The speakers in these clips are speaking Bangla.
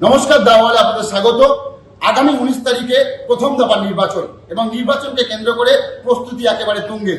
নমস্কার দাওয়ালে আপনাদের স্বাগত। আগামী উনিশ তারিখে প্রথম দফা নির্বাচন এবং নির্বাচনকে কেন্দ্র করে প্রস্তুতি একেবারে তুঙ্গে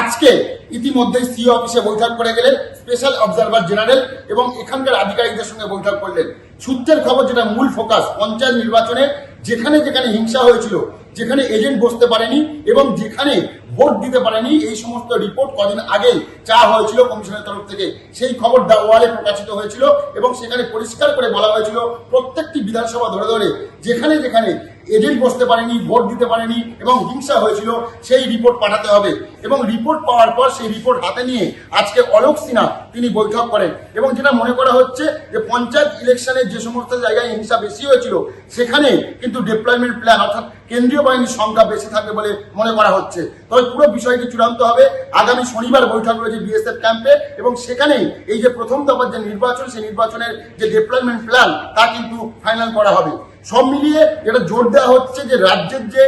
আজকে ইতিমধ্যে সিও অফিসে বৈঠক করে গেলেন স্পেশাল অবজারভার জেনারেল এবং এখানকার আধিকারিকদের সঙ্গে বৈঠক করলেন। সূত্রের খবর যেটা মূল ফোকাস পঞ্চায়েত নির্বাচনে যেখানে যেখানে হিংসা হয়েছিল যেখানে এজেন্ট বসতে পারেনি এবং যেখানে ভোট দিতে পারেনি, এই সমস্ত রিপোর্ট কদিন আগেই চা হয়েছিল কমিশনের তরফ থেকে। সেই খবর দা ওয়ালে প্রকাশিত হয়েছিল এবং সেখানে পরিষ্কার করে বলা হয়েছিল, প্রত্যেকটি বিধানসভা ধরে ধরে যেখানে যেখানে এজেন্ট বসতে পারেনি, ভোট দিতে পারেনি এবং হিংসা হয়েছিল, সেই রিপোর্ট পাঠাতে হবে। এবং রিপোর্ট পাওয়ার পর সেই রিপোর্ট হাতে নিয়ে আজকে অলোক সিনহা তিনি বৈঠক করেন। এবং যেটা মনে করা হচ্ছে যে পঞ্চায়েত ইলেকশনের যে সমস্ত জায়গায় হিংসা বেশি হয়েছিল, সেখানে কিন্তু ডিপ্লয়মেন্ট প্ল্যান অর্থাৎ কেন্দ্রীয় বাহিনীর সংখ্যা বেশি থাকবে বলে মনে করা হচ্ছে। তবে পুরো বিষয়টি চূড়ান্ত হবে আগামী শনিবার বৈঠক রয়েছে বিএসএফ ক্যাম্পে এবং সেখানেই এই যে প্রথম দফার যে নির্বাচন, সেই নির্বাচনের যে ডিপ্লয়মেন্ট প্ল্যান তা কিন্তু ফাইনাল করা হবে। সব মিলিয়ে যেটা জোর দেওয়া হচ্ছে যে রাজ্যের যে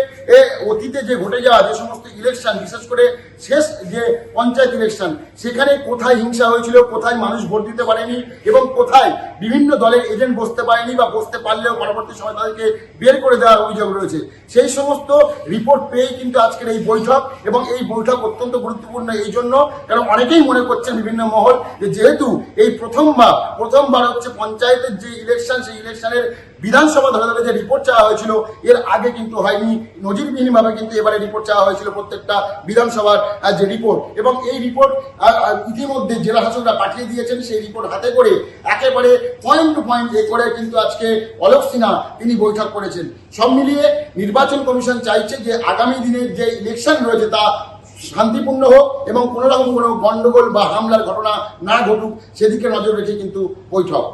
অতীতে যে ঘটে যাওয়া যে সমস্ত ইলেকশন বিশেষ করে শেষ যে পঞ্চায়েত ইলেকশন সেখানে কোথায় হিংসা হয়েছিল, কোথায় মানুষ ভোট দিতে পারেনি এবং কোথায় বিভিন্ন দলের এজেন্ট বসতে পারেনি বা বসতে পারলেও পরবর্তী সময় তাদেরকে বের করে দেওয়ার অভিযোগ রয়েছে। সেই সমস্ত রিপোর্ট পেয়েই কিন্তু আজকের এই বৈঠক এবং এই বৈঠক অত্যন্ত গুরুত্বপূর্ণ এই জন্য কারণ অনেকেই মনে করছেন বিভিন্ন মহল যেহেতু এই প্রথমবার প্রথমবার হচ্ছে পঞ্চায়েতের যে ইলেকশন সেই ইলেকশনের বিধানসভা ধরে ধরে যে রিপোর্ট চাওয়া হয়েছিল, এর আগে কিন্তু হয়নি। নজিরবিহীনভাবে কিন্তু এবারে রিপোর্ট চাওয়া হয়েছিল প্রত্যেকটা বিধানসভার যে রিপোর্ট এবং এই রিপোর্ট ইতিমধ্যে জেলা শাসকরা পাঠিয়ে দিয়েছেন সেই রিপোর্ট হাতে করে একেবারে পয়েন্ট টু পয়েন্ট এ করে কিন্তু আজকে অলোক সিনহা তিনি বৈঠক করেছেন। সব মিলিয়ে নির্বাচন কমিশন চাইছে যে আগামী দিনের যে ইলেকশন রয়েছে তা শান্তিপূর্ণ হোক এবং কোনো রকম কোনো গন্ডগোল বা হামলার ঘটনা না ঘটুক, সেদিকে নজর রেখে কিন্তু বৈঠক।